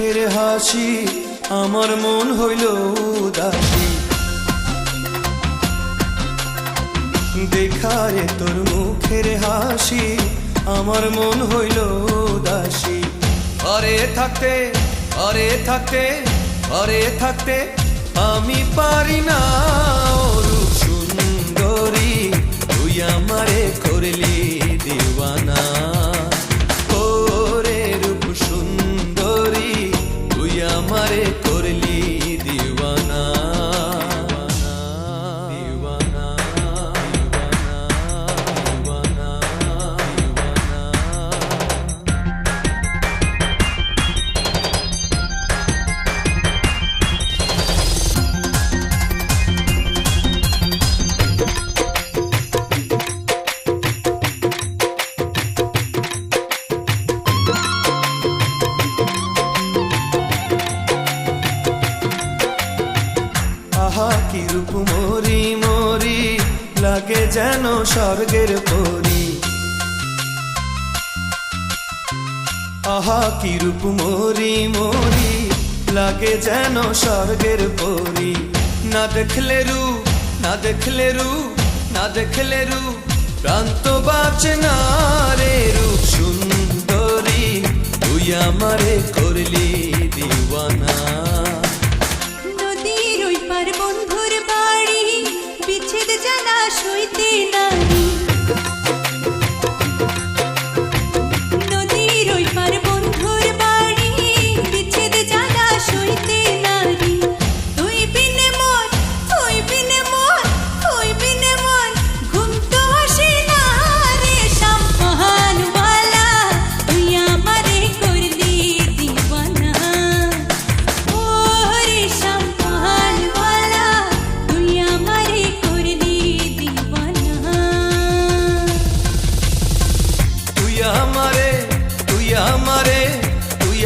মুখের হাসি, আমার মন হইল উদাসী। দেখারে তোর মুখের হাসি, আমার মন হইল উদাসী। ঘরে থাকতে ঘরে থাকতে ঘরে থাকতে আমি পারি না রূপ মরি মরি লাগে যেন স্বর্গের পরি। আহা, কি রূপ মরি মরি লাগে যেন স্বর্গের পরি। না দেখলে রূপ না দেখলে রূপ না দেখলে রূপ প্রান্ত বাঁচে রে রূপ সুন্দরী। তুই আমারে জানা সইতে নারী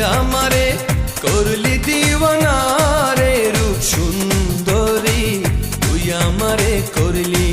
আমারে করলি দিওয়ানা রূপ সুন্দরী। তুই আমারে করলি